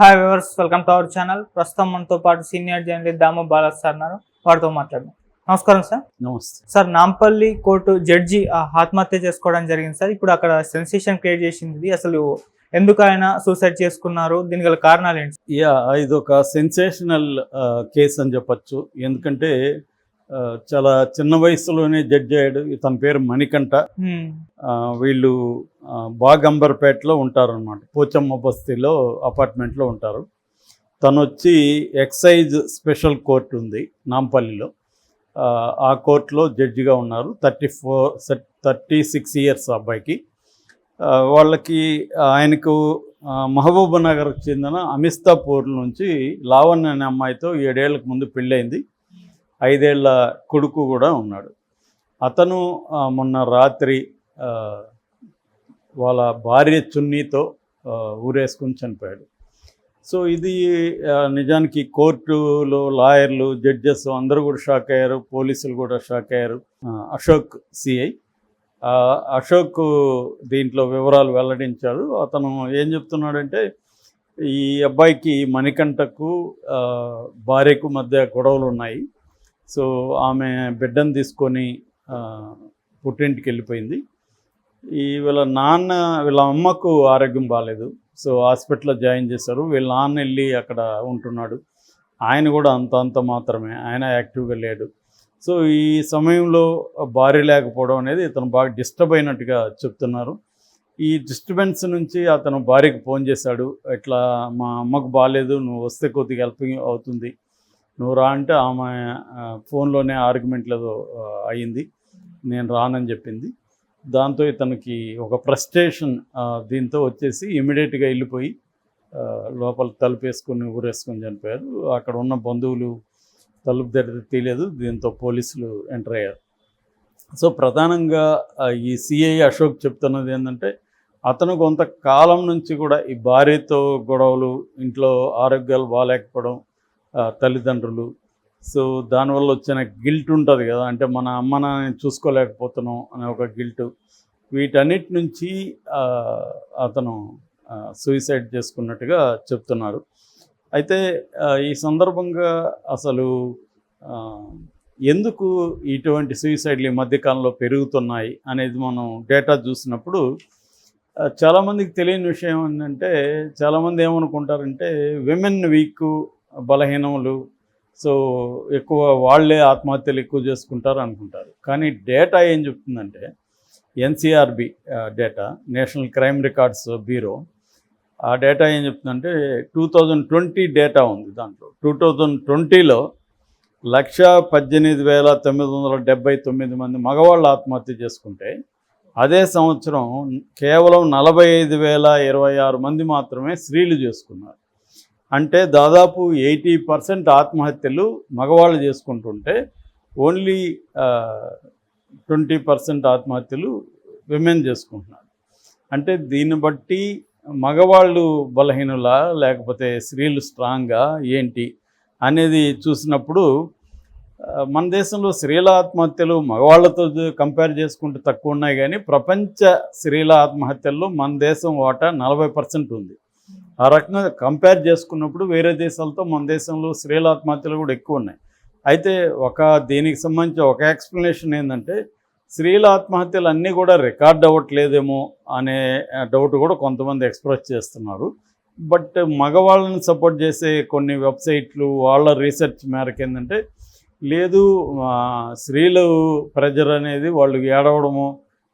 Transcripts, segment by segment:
Hi viewers welcome to our channel ప్రస్తుతం మనతో పాటు senior journalist Damu Balaji sir ఉన్నారు. వారితో మాట్లాడదాం. నమస్కారం సార్ నమస్తే. సార్ నాంపల్లి కోర్టు జడ్జి ఆత్మహత్య చేసుకోవడం జరిగింది సార్ ఇప్పుడు అక్కడ సెన్సేషన్ క్రియేట్ చేసింది. అసలు ఎందుకు ఆయన సూసైడ్ చేసుకున్నారు? దీని గల కారణాలు ఏంటి? యా ఇది ఒక సెన్సేషనల్ కేసు అని చెప్పచ్చు. ఎందుకంటే చాలా చిన్న వయసులోనే జడ్జి అయ్యాడు. తన పేరు మణికంఠ. వీళ్ళు బాగంబర్పేటలో ఉంటారనమాట పోచమ్మ బస్తీలో అపార్ట్మెంట్లో ఉంటారు. తను వచ్చి ఎక్సైజ్ స్పెషల్ కోర్టు ఉంది నాంపల్లిలో. ఆ, కోర్టులో జడ్జిగా ఉన్నారు. Thirty four thirty six years అబ్బాయికి. వాళ్ళకి ఆయనకు మహబూబ్ నగర్కి చెందిన అమిస్తాపూర్ నుంచి లావణ్య అనే అమ్మాయితో ఏడేళ్ళకు ముందు పెళ్ళైంది ఐదేళ్ళ కొడుకు కూడా ఉన్నాడు. అతను మొన్న రాత్రి వాళ్ళ భార్య చున్నీతో ఊరేసుకుని చనిపోయాడు. సో ఇది నిజానికి కోర్టులో లాయర్లు జడ్జెస్ అందరూ కూడా షాక్ అయ్యారు పోలీసులు కూడా షాక్ అయ్యారు. అశోక్ సిఐ. అశోక్ దీంట్లో వివరాలు వెల్లడించాడు. అతను ఏం చెప్తున్నాడంటే ఈ అబ్బాయికి మణికంఠకు భార్యకు మధ్య గొడవలు ఉన్నాయి సో ఆమె బిడ్డను తీసుకొని పుట్టింటికి వెళ్ళిపోయింది. ఈ వీళ్ళ నాన్న వీళ్ళ అమ్మకు ఆరోగ్యం బాగాలేదు సో హాస్పిటల్లో జాయిన్ చేశారు. వీళ్ళ నాన్న వెళ్ళి అక్కడ ఉంటున్నాడు. ఆయన కూడా అంత అంత మాత్రమే. ఆయన యాక్టివ్గా లేడు. సో ఈ సమయంలో భార్య లేకపోవడం అనేది ఇతను బాగా డిస్టర్బ్ అయినట్టుగా చెప్తున్నారు. ఈ డిస్టర్బెన్స్ నుంచి అతను భార్యకు ఫోన్ చేశాడు. ఇట్లా మా అమ్మకు బాగాలేదు నువ్వు వస్తే కొద్దిగా హెల్పింగ్ అవుతుంది. నువ్వు రా అంటే ఆమె ఫోన్లోనే ఆర్గ్యుమెంట్లు ఏదో అయ్యింది. నేను రానని చెప్పింది. దాంతో ఇతనికి ఒక ఫ్రస్ట్రేషన్ దీంతో వచ్చేసి ఇమీడియట్గా వెళ్ళిపోయి లోపల తలుపు వేసుకొని ఊరేసుకొని చనిపోయారు. అక్కడ ఉన్న బంధువులు తలుపు దగ్గర తీయలేదు. దీంతో పోలీసులు ఎంటర్ అయ్యారు. సో ప్రధానంగా ఈ సిఐ అశోక్ చెప్తున్నది ఏంటంటే అతను కొంతకాలం నుంచి కూడా ఈ భార్యతో గొడవలు ఇంట్లో ఆరోగ్యాలు బాగాలేకపోవడం తల్లిదండ్రులు. సో దానివల్ల వచ్చిన గిల్ట్ ఉంటుంది కదా. అంటే మన అమ్మ నాన్నని చూసుకోలేకపోతున్నాం అనే ఒక గిల్ట్. వీటన్నిటి నుంచి అతను సూసైడ్ చేసుకున్నట్టుగా చెప్తున్నారు. అయితే ఈ సందర్భంగా అసలు ఎందుకు ఇటువంటి సూసైడ్లు ఈ మధ్యకాలంలో పెరుగుతున్నాయి అనేది మనం డేటా చూసినప్పుడు చాలామందికి తెలియని విషయం ఏంటంటే చాలామంది ఏమనుకుంటారంటే విమెన్ వీక్ బలహీనములు. సో ఎక్కువ వాళ్ళే ఆత్మహత్యలు ఎక్కువ చేసుకుంటారు అనుకుంటారు. కానీ డేటా ఏం చెప్తుందంటే NCRB data national crime records bureau ఆ డేటా ఏం చెప్తుందంటే టూ థౌజండ్ ట్వంటీ డేటా ఉంది దాంట్లో. టూ థౌజండ్ ట్వంటీలో లక్ష పద్దెనిమిది వేల తొమ్మిది వందల డెబ్బై తొమ్మిది మంది మగవాళ్ళు ఆత్మహత్య చేసుకుంటే అదే సంవత్సరం కేవలం నలభై ఐదు వేల ఇరవై ఆరు మంది మాత్రమే స్త్రీలు చేసుకున్నారు. అంటే దాదాపు ఎయిటీ పర్సెంట్ ఆత్మహత్యలు మగవాళ్ళు చేసుకుంటుంటే ఓన్లీ ట్వంటీ పర్సెంట్ ఆత్మహత్యలు విమెన్ చేసుకుంటున్నారు. అంటే దీన్ని బట్టి మగవాళ్ళు బలహీనులా లేకపోతే స్త్రీలు స్ట్రాంగా ఏంటి అనేది చూసినప్పుడు మన దేశంలో స్త్రీల ఆత్మహత్యలు మగవాళ్ళతో కంపేర్ చేసుకుంటే తక్కువ ఉన్నాయి కానీ ప్రపంచ స్త్రీల ఆత్మహత్యల్లో మన దేశం వాటా నలభై పర్సెంట్ ఉంది. ఆ రకంగా కంపేర్ చేసుకున్నప్పుడు వేరే దేశాలతో మన దేశంలో స్త్రీల ఆత్మహత్యలు కూడా ఎక్కువ ఉన్నాయి. అయితే ఒక దీనికి సంబంధించి ఒక ఎక్స్ప్లెనేషన్ ఏంటంటే స్త్రీల ఆత్మహత్యలు అన్నీ కూడా రికార్డ్ అవ్వట్లేదేమో అనే డౌట్ కూడా కొంతమంది ఎక్స్ప్రెస్ చేస్తున్నారు. బట్ మగవాళ్ళని సపోర్ట్ చేసే కొన్ని వెబ్సైట్లు వాళ్ళ రీసెర్చ్ మేరకు ఏంటంటే లేదు స్త్రీలు ప్రెజర్ అనేది వాళ్ళు ఏడవడము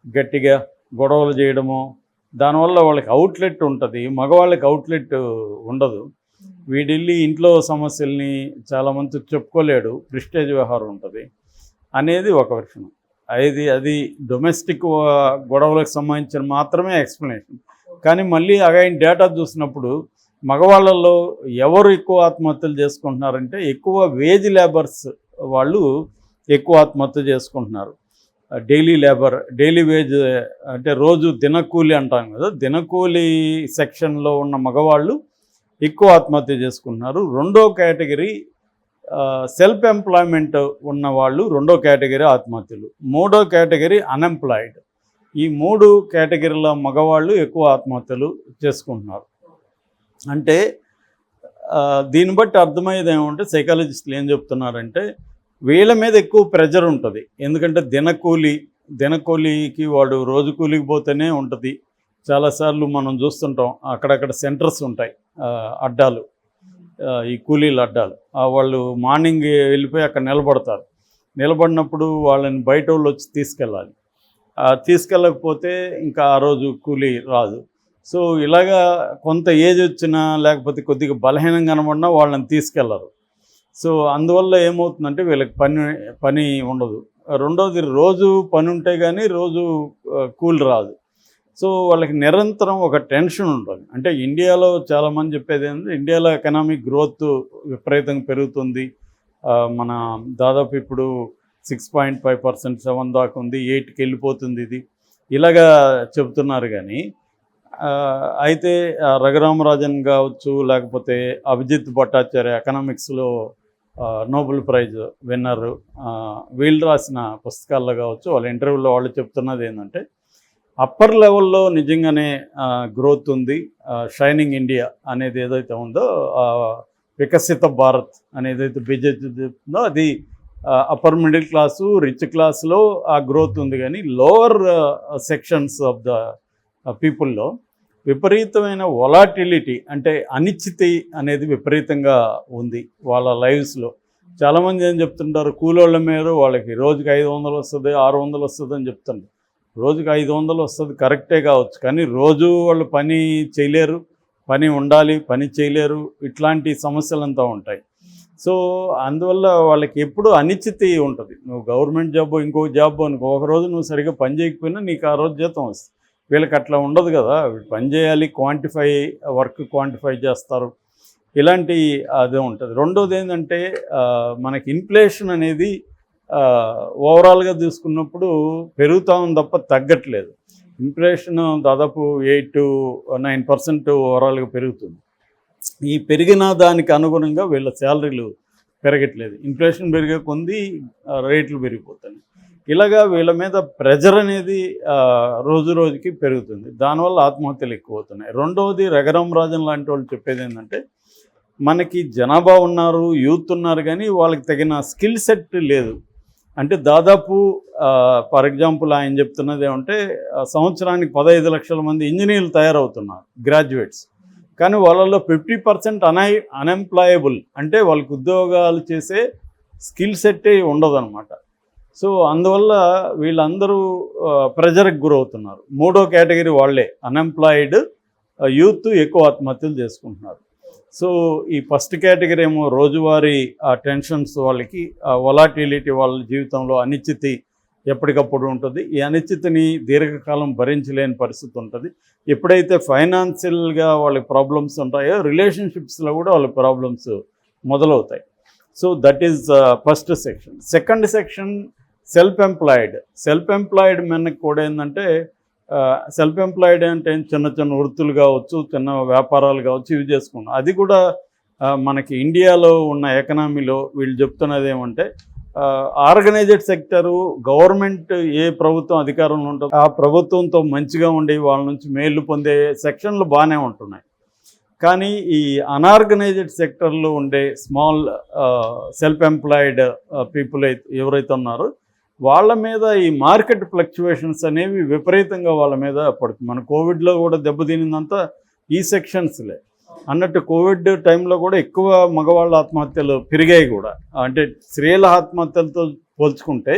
గట్టిగా గొడవలు చేయడము దానివల్ల వాళ్ళకి అవుట్లెట్ ఉంటుంది మగవాళ్ళకి అవుట్లెట్ ఉండదు. వీడిల్లి ఇంట్లో సమస్యల్ని చాలామంది చెప్పుకోలేడు ప్రిస్టేజ్ వ్యవహారం ఉంటుంది అనేది ఒక విషయం అది అది డొమెస్టిక్ గొడవలకు సంబంధించిన మాత్రమే ఎక్స్ప్లెనేషన్ కానీ మళ్ళీ అగైన్ డేటా చూసినప్పుడు మగవాళ్ళల్లో ఎవరు ఎక్కువ ఆత్మహత్యలు చేసుకుంటున్నారంటే ఎక్కువ వేజ్ లేబర్స్ వాళ్ళు ఎక్కువ ఆత్మహత్య చేసుకుంటున్నారు. డైలీ లేబర్ డైలీ వేజ్ అంటే రోజు దినకూలి అంటాం కదా దినకూలి సెక్షన్లో ఉన్న మగవాళ్ళు ఎక్కువ ఆత్మహత్య చేసుకుంటున్నారు. రెండో కేటగిరీ సెల్ఫ్ ఎంప్లాయ్మెంట్ ఉన్న వాళ్ళు రెండో కేటగిరీ ఆత్మహత్యలు. మూడో కేటగిరీ అన్ఎంప్లాయిడ్. ఈ మూడు కేటగిరీల మగవాళ్ళు ఎక్కువ ఆత్మహత్యలు చేసుకుంటున్నారు. అంటే దీన్ని బట్టి అర్థమయ్యేది ఏమంటే సైకాలజిస్టులు ఏం చెప్తున్నారంటే వీళ్ళ మీద ఎక్కువ ప్రెజర్ ఉంటుంది. ఎందుకంటే దినకూలి దినకూలికి వాడు రోజు కూలికి పోతేనే ఉంటుంది. చాలాసార్లు మనం చూస్తుంటాం అక్కడక్కడ సెంటర్స్ ఉంటాయి అడ్డాలు ఈ కూలీల అడ్డాలు. వాళ్ళు మార్నింగ్ వెళ్ళిపోయి అక్కడ నిలబడతారు. నిలబడినప్పుడు వాళ్ళని బయట వాళ్ళు వచ్చి తీసుకెళ్ళాలి. తీసుకెళ్ళకపోతే ఇంకా ఆ రోజు కూలీ రాదు. సో ఇలాగా కొంత ఏజ్ వచ్చినా లేకపోతే కొద్దిగా బలహీనం కనబడినా వాళ్ళని తీసుకెళ్ళరు. సో అందువల్ల ఏమవుతుందంటే వీళ్ళకి పని పని ఉండదు. రెండోది రోజు పని ఉంటే కానీ రోజు కూల్ కూలి రాదు. సో వాళ్ళకి నిరంతరం ఒక టెన్షన్ ఉంటుంది. అంటే ఇండియాలో చాలామంది చెప్పేది ఏంటంటే ఇండియాలో ఎకనామిక్ గ్రోత్ విపరీతంగా పెరుగుతుంది. మన దాదాపు ఇప్పుడు six point five percent seven దాకా ఉంది ఎయిట్కి వెళ్ళిపోతుంది ఇది. ఇలాగా చెబుతున్నారు కానీ అయితే రఘురామరాజన్ కావచ్చు లేకపోతే అభిజిత్ భట్టాచార్య ఎకనామిక్స్లో నోబెల్ ప్రైజ్ విన్నర్ వీళ్ళు రాసిన పుస్తకాల్లో కావచ్చు వాళ్ళ ఇంటర్వ్యూలో వాళ్ళు చెప్తున్నది ఏంటంటే అప్పర్ లెవెల్లో నిజంగానే గ్రోత్ ఉంది. షైనింగ్ ఇండియా అనేది ఏదైతే ఉందో వికసిత భారత్ అనేది అయితే బీజేపీ చెప్తుందో అది అప్పర్ మిడిల్ క్లాసు రిచ్ క్లాస్లో ఆ గ్రోత్ ఉంది. కానీ లోవర్ సెక్షన్స్ ఆఫ్ ద పీపుల్లో విపరీతమైన వొలాటిలిటీ అంటే అనిశ్చితి అనేది విపరీతంగా ఉంది వాళ్ళ లైవ్స్లో చాలామంది ఏం చెప్తుంటారు? కూలోళ్ళ మీద వాళ్ళకి రోజుకి ఐదు వందలు వస్తుంది ఆరు వందలు వస్తుంది అని చెప్తుంటారు. రోజుకి ఐదు వందలు వస్తుంది కరెక్టే కావచ్చు కానీ రోజు వాళ్ళు పని చేయలేరు పని ఉండాలి పని చేయలేరు ఇట్లాంటి సమస్యలంతా ఉంటాయి. సో అందువల్ల వాళ్ళకి ఎప్పుడు అనిశ్చితి ఉంటుంది. నువ్వు గవర్నమెంట్ జాబ్ ఇంకో జాబ్ అనుకో ఒక రోజు నువ్వు సరిగ్గా పని చేయకపోయినా నీకు ఆ రోజు జీతం వస్తుంది. వీళ్ళకి అట్లా ఉండదు కదా. పని చేయాలి క్వాంటిఫై వర్క్ క్వాంటిఫై చేస్తారు. ఇలాంటి అదే ఉంటుంది. రెండోది ఏంటంటే మనకి ఇన్ఫ్లేషన్ అనేది ఓవరాల్గా తీసుకున్నప్పుడు పెరుగుతా ఉంది తప్ప తగ్గట్లేదు. ఇన్ఫ్లేషన్ దాదాపు ఎయిట్ టు నైన్ పర్సెంట్ ఓవరాల్గా పెరుగుతుంది. ఈ పెరిగిన దానికి అనుగుణంగా వీళ్ళ శాలరీలు పెరగట్లేదు. ఇన్ఫ్లేషన్ పెరిగే కొంది రేట్లు పెరిగిపోతాయి. ఇలాగా వీళ్ళ మీద ప్రెజర్ అనేది రోజు రోజుకి పెరుగుతుంది. దానివల్ల ఆత్మహత్యలు ఎక్కువ అవుతున్నాయి రెండవది రఘురామ్ రాజన్ లాంటి వాళ్ళు చెప్పేది ఏంటంటే మనకి జనాభా ఉన్నారు యూత్ ఉన్నారు కానీ వాళ్ళకి తగిన స్కిల్ సెట్ లేదు. అంటే దాదాపు ఫర్ ఎగ్జాంపుల్ ఆయన చెప్తున్నది ఏమంటే సంవత్సరానికి పదహైదు లక్షల మంది ఇంజనీర్లు తయారవుతున్నారు గ్రాడ్యుయేట్స్. కానీ వాళ్ళల్లో ఫిఫ్టీ పర్సెంట్ అనై అన్ఎంప్లాయబుల్. అంటే వాళ్ళకి ఉద్యోగాలు చేసే స్కిల్ సెట్టే ఉండదన్నమాట. సో అందువల్ల వీళ్ళందరూ ప్రెజర్కి గురవుతున్నారు. మూడో కేటగిరీ వాళ్ళే అన్ఎంప్లాయిడ్ యూత్ ఎక్కువ ఆత్మహత్యలు చేసుకుంటున్నారు. సో ఈ ఫస్ట్ కేటగిరీ ఏమో రోజువారీ ఆ టెన్షన్స్ వాళ్ళకి వొలాటిలిటీ వాళ్ళ జీవితంలో అనిశ్చితి ఎప్పటికప్పుడు ఉంటుంది. ఈ అనిశ్చితిని దీర్ఘకాలం భరించలేని పరిస్థితి ఉంటుంది. ఎప్పుడైతే ఫైనాన్షియల్గా వాళ్ళకి ప్రాబ్లమ్స్ ఉంటాయో రిలేషన్షిప్స్లో కూడా వాళ్ళ ప్రాబ్లమ్స్ మొదలవుతాయి. So that is first section. Second section self employed self employed మెన్కి కూడా ఏంటంటే సెల్ఫ్ ఎంప్లాయిడ్ అంటే చిన్న చిన్న వృత్తులు కావచ్చు చిన్న వ్యాపారాలు కావచ్చు ఇవి చేసుకున్నాం అది కూడా మనకి ఇండియాలో ఉన్న ఎకనామీలో వీళ్ళు చెప్తున్నది ఏమంటే ఆర్గనైజ్డ్ సెక్టరు గవర్నమెంట్ ఏ ప్రభుత్వం అధికారంలో ఉంటుందో ఆ ప్రభుత్వంతో మంచిగా ఉండి వాళ్ళ నుంచి మేలు పొందే సెక్షన్లు బాగానే ఉంటున్నాయి. కానీ ఈ అనార్గనైజ్డ్ సెక్టర్లో ఉండే స్మాల్ సెల్ఫ్ ఎంప్లాయిడ్ పీపుల్ అయితే ఎవరైతే ఉన్నారో వాళ్ళ మీద ఈ మార్కెట్ ఫ్లక్చువేషన్స్ అనేవి విపరీతంగా వాళ్ళ మీద పడుతుంది మన కోవిడ్లో కూడా దెబ్బతినిందంతా ఈ సెక్షన్స్లే. అన్నట్టు కోవిడ్ టైంలో కూడా ఎక్కువ మగవాళ్ళ ఆత్మహత్యలు పెరిగాయి కూడా. అంటే స్త్రీల ఆత్మహత్యలతో పోల్చుకుంటే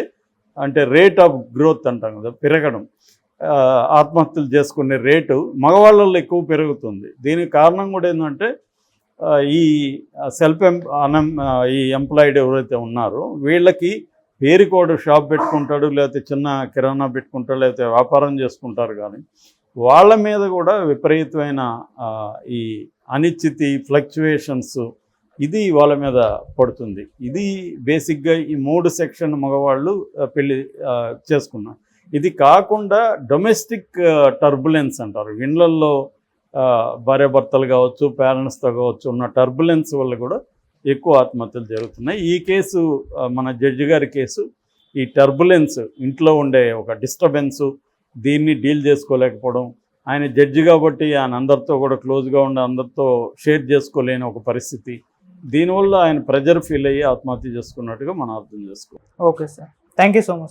అంటే రేట్ ఆఫ్ గ్రోత్ అంటాం కదా పెరగడం. ఆత్మహత్యలు చేసుకునే రేటు మగవాళ్ళల్లో ఎక్కువ పెరుగుతుంది. దీనికి కారణం కూడా ఏంటంటే ఈ సెల్ఫ్ ఎంప్ ఈ ఎంప్లాయిడ్ ఎవరైతే ఉన్నారో వీళ్ళకి పేరుకోడు షాప్ పెట్టుకుంటాడు లేకపోతే చిన్న కిరాణా పెట్టుకుంటాడు లేకపోతే వ్యాపారం చేసుకుంటారు కానీ వాళ్ళ మీద కూడా విపరీతమైన ఈ అనిశ్చితి ఫ్లక్చువేషన్స్ ఇది వాళ్ళ మీద పడుతుంది. ఇది బేసిక్గా ఈ మూడు సెక్షన్ మగవాళ్ళు పెళ్ళి పెళ్ళి చేసుకున్నారు ఇది కాకుండా డొమెస్టిక్ టర్బులెన్స్ అంటారు. ఇండ్లల్లో భార్యాభర్తలు కావచ్చు పేరెంట్స్తో కావచ్చు ఉన్న టర్బులెన్స్ వల్ల కూడా ఎక్కువ ఆత్మహత్యలు జరుగుతున్నాయి. ఈ కేసు మన జడ్జి గారి కేసు ఈ టర్బులెన్స్ ఇంట్లో ఉండే ఒక డిస్టర్బెన్స్ దీన్ని డీల్ చేసుకోలేకపోవడం ఆయన జడ్జి కాబట్టి ఆయన అందరితో కూడా క్లోజ్గా ఉండి అందరితో షేర్ చేసుకోలేని ఒక పరిస్థితి. దీనివల్ల ఆయన ప్రెజర్ ఫీల్ అయ్యి ఆత్మహత్య చేసుకున్నట్టుగా మనం అర్థం చేసుకోవాలి. Okay sir. Thank you so much.